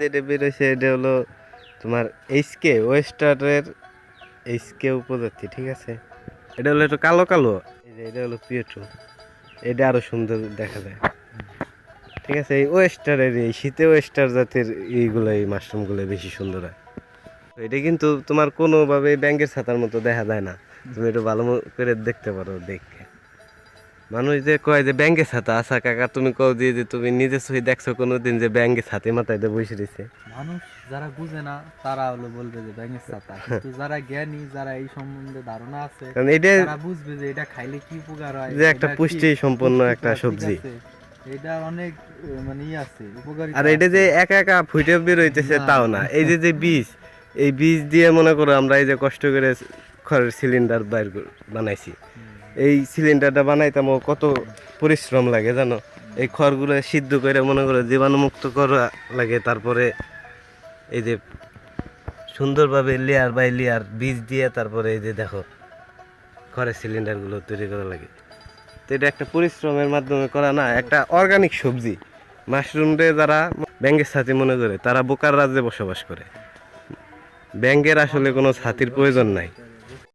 যেটা বেরোছে এটা হলো তোমার এইচকে ওয়েস্টারের এইচকে উপজাতি ঠিক আছে? এটা হলো একটু কালো কালো? এটা হলো পিয়েটু এটা আরও সুন্দর দেখা যায়। ঠিক আছে এই ওয়েস্টারের এই শীতে ওয়েস্টার জাতের এইগুলো এই মাশরুমগুলো বেশি সুন্দর হয়। এটা কিন্তু তোমার কোনোভাবে ব্যাংকের ছাতার মতো দেখা যায় না। তুমি একটু ভালো করে দেখতে পারো দেখে মানুষ যে কয় যে ব্যাংকে ছাতা আশা কাকা তুমি কও দিয়ে যে তুমি নিজে সহি দেখছ কোনোদিন যে ব্যাংকে ছাতে মাথায় দিয়ে বসে রয়েছে? মানুষ যারা বুঝে না তারা হলো বলবে যে ব্যাঙের ছাতা। কিন্তু যারা জ্ঞানী যারা এই সম্বন্ধে ধারণা আছে কারণ এটা তারা বুঝবে যে এটা খাইলে কি উপকার হয় যে একটা পুষ্টি সম্পন্ন একটা সবজি। এটা অনেক মানে ই আছে উপকারী আর এটা যে একা একা ফুটে বের হইতেছে তাও না। এই যে যে বীজ এই বীজ দিয়ে মনে করো আমরা এই যে কষ্ট করে খড়ের সিলিন্ডার বাইর বানাইছি। এই সিলিন্ডারটা বানাইতাম কত পরিশ্রম লাগে জানো? এই খড়গুলো সিদ্ধ করে মনে করো জীবাণুমুক্ত করা লাগে, তারপরে এই যে সুন্দরভাবে লেয়ার বাই লেয়ার বীজ দিয়ে তারপরে এই যে দেখো খড়ের সিলিন্ডারগুলো তৈরি করা লাগে। তো এটা একটা পরিশ্রমের মাধ্যমে করা না, একটা অর্গানিক সবজি। মাশরুমরে যারা ব্যাঙ্গের ছাতি মনে করে, তারা বোকার রাজ্যে বসবাস করে। ব্যাঙ্গের আসলে কোনো ছাতির প্রয়োজন নাই।